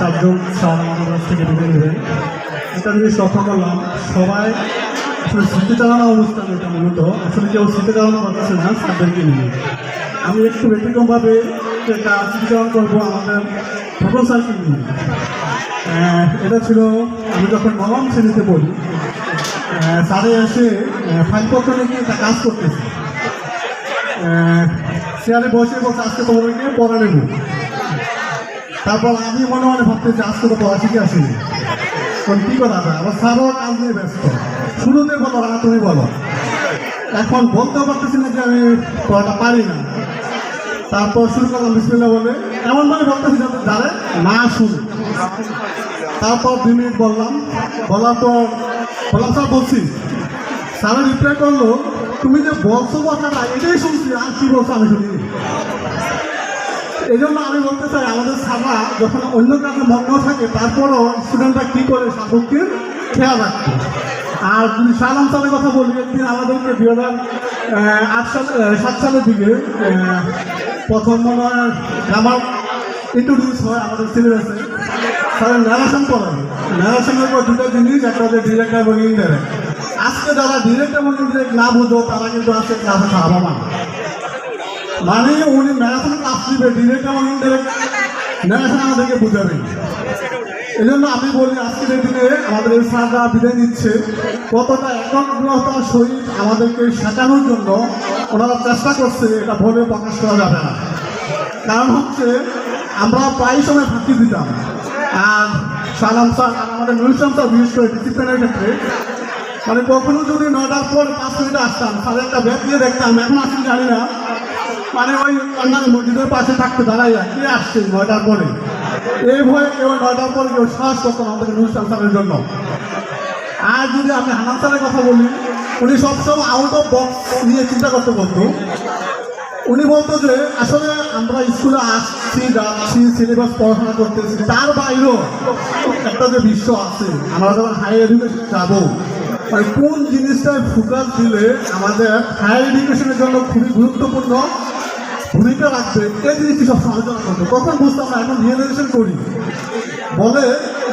চারজন স্যার আমাদের থেকে বিদায় নেবেন এটা জিনিস লক্ষ্য করলাম সবাই আসলে চালানো অনুষ্ঠান এটা মূলত। আসলে কেউ স্মৃতি চালানো করতেছে না স্যারদেরকে নিয়ে। আমি একটু ব্যতিক্রমভাবে একটা স্মৃতি করব আমাদের ভূগোল স্যারকে নিয়ে। এটা ছিল আমি যখন নবম শ্রেণীতে পড়ি আহ, স্যারে এসে আহ, ফাইলপত্র নিয়ে একটা কাজ করতেছে। চেয়ারে বসে বসে আজকে তোমাদেরকে পড়া নেব তারপর আমি মনে মনে ভাবতেছি, আজকে তো পড়া শিখে আসিনি কোন কি করা যায়? আবার স্যারও কাজ নিয়ে ব্যস্ত। শুরুতে বলো না তুমি বলো। এখন বলতেও পারতেছি না যে আমি পড়াটা পারি না। তারপর শুরু করলাম বিসমিল্লা বলে। এমন মানে বলতেছি যাতে যারে না শুনে তারপর দুই মিনিট বললাম। বলার পর বললাম স্যার বলছি স্যার রিপ্লাই করল, তুমি যে বলছো কথাটা, এটাই শুনছি, আর কি বলছো আমি শুনিনি এই জন্য আমি বলতে চাই, আমাদের সারা যখন অন্য কাজে মগ্ন থাকে, তারপরও স্টুডেন্টরা কী করে সাধককে খেয়াল রাখতো? আর যদি সালাম সালের কথা বলি একদিন আমাদেরকে দুই হাজার আট সাল সাত সালের দিকে প্রথম মনে হয় আমার ইন্ট্রোডিউস হয় আমাদের সিলেবাসে স্যারের ন্যারেশন করাবে ন্যারেশনের পর দুটো জিনিস, একটা হচ্ছে ডিরেক্ট এবং ইনডাইরেক্ট আজকে যারা ডিরেক্ট এবং ইনডাইরেক্ট না বুঝো, তারা কিন্তু আজকে ক্লাসে খাওয়াবান মানে উনি ম্যারাথন ক্লাস দিবে ডিরেক্ট এবং ইনডাইরেক্ট ন্যারেশন আমাদেরকে বুঝাবেন এই জন্য আমি বলি, আজকের দিনে আমাদের এই স্যাররা বিদায় নিচ্ছে। কতটা একাগ্রতার সহিত আমাদেরকে শেখানোর জন্য ওনারা চেষ্টা করছে, এটা বলে প্রকাশ করা যাবে না। কারণ হচ্ছে, আমরা প্রায় সময় ফাঁকি দিতাম। আর সালাম স্যার, আর আমাদের নুরুসাম স্যার, বিশেষ করে ডিসিপ্লিনের ক্ষেত্রে মানে কখনো যদি নয়টার পর পাঁচ মিনিটে আসতাম তাহলে একটা ব্যাগ দিয়ে দেখতাম, এখন আসলে জানি না মানে ওই অন্যান্য মসজিদের পাশে থাকতে দাঁড়াইয়া কে আসছে নয়টার পরে। এই ভয়ে কেউ নয়টার পরে কেউ সাহস করতো আমাদের স্যারের জন্য। আর যদি আমি হানান স্যারের কথা বলি, উনি সবসময় আউট অফ বক্স নিয়ে চিন্তা করতে বলতো। উনি বলতো যে, আসলে আমরা স্কুলে আসছি, যাচ্ছি সিলেবাস পড়াশোনা করতেছি, তার বাইরেও একটা যে বিশ্ব আছে, আমরা যখন হাই এডুকেশনে যাব মানে কোন জিনিসটায় ফোকাস দিলে আমাদের হায়ার এডুকেশনের জন্য খুবই গুরুত্বপূর্ণ? ভূমিকা রাখবে এই জিনিসটি সব আলোচনা করতো তখন বুঝতাম না এখন রিয়েলাইজেশন করি। বলে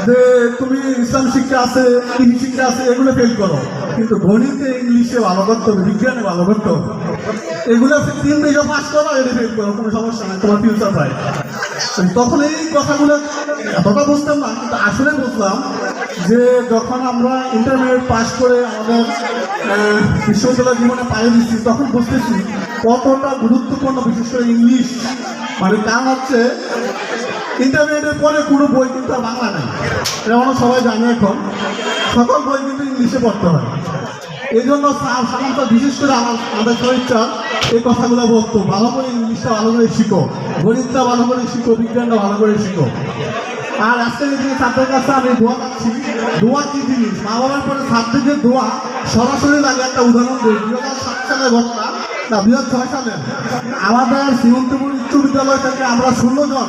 যে তুমি ইসলাম শিক্ষা আছে কৃষি শিক্ষা আছে এগুলো ফেল করো। কিন্তু গণিতে, ইংলিশে ভালো করতে হবে, বিজ্ঞানে ভালো করতে এগুলো তিন দিকে পাস করো, এটা ফেল করো, কোনো সমস্যা নেই, তোমার ফিউচার পাই তখন এই কথাগুলো, এতটা বুঝতাম না, কিন্তু আসলে বুঝলাম যে যখন আমরা ইন্টারমিডিয়েট পাস করে আমাদের বিশ্ববিদ্যালয় জীবনে পাই দিচ্ছি, তখন বুঝতেছি কতটা গুরুত্বপূর্ণ, বিশেষ করে ইংলিশ? মানে কারণ হচ্ছে ইন্টারমিডিয়েটের পরে কোনো বই কিন্তু বাংলা নেই। এটা আমরা সবাই জানি এখন। সকল বই কিন্তু ইংলিশে পড়তে হয়। এই জন্য সাধারণত বিশেষ করে আমার, আমাদের শরীরটা এই কথাগুলো বলতো, ভালো করে ইংলিশটা ভালো করে শিখো। গণিতটা ভালো করে শিখো, বিজ্ঞানটা ভালো করে শিখো। আর আজকে যদি ছাত্রের কাছে আমি দোয়া পাচ্ছি দোয়া কি জিনিস? মা বাবার পরে ছাত্রীদের দোয়া সরাসরি লাগে একটা উদাহরণ দিই। দুই হাজার সাত সালের ঘটনা ছয় সালে আমাদের শ্রীমন্তপুর উচ্চ বিদ্যালয় থেকে আমরা ষোলো জন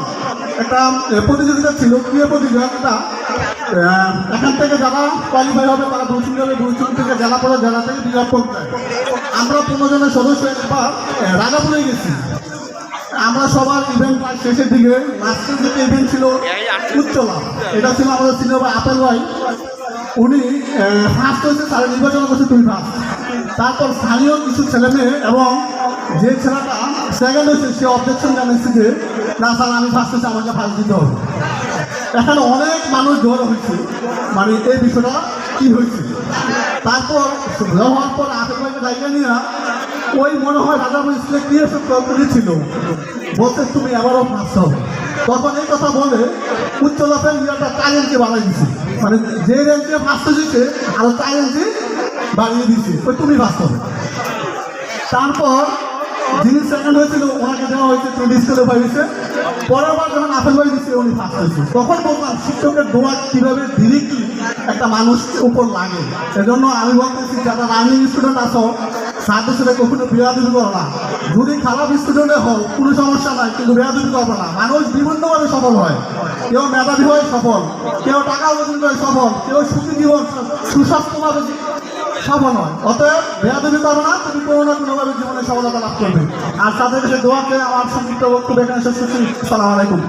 একটা প্রতিযোগিতা ছিল ক্রিয়া প্রতিযোগিতা। এখান থেকে যারা কোয়ালিফাই হবে, তারা দক্ষিণ যাবে দক্ষিণ থেকে জেলা পরে জেলা থেকে বিভাগ পর্যায়ে আমরা পনেরো জনের সদস্য একবার রাজাপুরে গেছি। আমরা সবার ইভেন্ট শেষের দিকে লাস্টের দিকে ইভেন্ট ছিল উচ্চলা। এটা ছিল আমাদের সিনিয়র আপেল ভাই। উনি ফার্স্ট হয়েছে, তারা নির্বাচন করছে তুমি ফার্স্ট তারপর স্থানীয় কিছু ছেলে মেয়ে এবং যে ছেলেটা সেকেন্ড হয়েছে, সে অবজেকশন জানিয়েছে যে না স্যার, আমি ফার্স্ট হয়েছে, আমাকে ফার্স্ট দিতে হবে। এখানে অনেক মানুষ জড়ো হয়েছে। মানে এই বিষয়টা কি হয়েছে? তারপর হওয়ার পর ভাইকে জায়গা নিয়ে ওই মনে হয় রাজাপুর স্কুলে ক্রিয়েশন করেছিল বলতে তুমি আবারও ফার্স্ট হবে তখন এই কথা বলে উচ্চ লাফের একটা চার ইঞ্চি বাড়াই দিছে। মানে যে রেঞ্জে ফার্স্ট হয়েছে আরও চার ইঞ্চি বাড়িয়ে দিছে ওই তুমি হবে। তারপর যিনি সেকেন্ড হয়েছিল, ওনাকে দেওয়া হয়েছে টোয়েন্টি স্কুলে পাইছে পরের বার যখন আপেল বাড়ি দিচ্ছে উনি ফার্স্ট হয়েছে। তখন বললাম, শিক্ষকের দোয়া কীভাবে ডিরেক্টলি একটা মানুষ উপর লাগে? এজন্য আমি বলতেছি, যারা রানিং স্টুডেন্ট আছো সাথে সাথে কখনো বিরাদুরি করো না। যদি খারাপ স্টুডেন্টে হোক কোনো সমস্যা নাই, কিন্তু বিরাদুরি করবে না। মানুষ বিভিন্নভাবে সফল হয়। কেউ মেধাবী হয়ে সফল, কেউ টাকা অর্জন করে সফল, কেউ সুখী জীবন সুস্বাস্থ্যভাবে সফল হয় অতএব বেয়াদবি করো না, তুমি কোনো না কোনোভাবে জীবনে সফলতা লাভ করবে। আর তাদের আমার সংক্ষিপ্ত বক্তব্য এখানে সালাম আলাইকুম।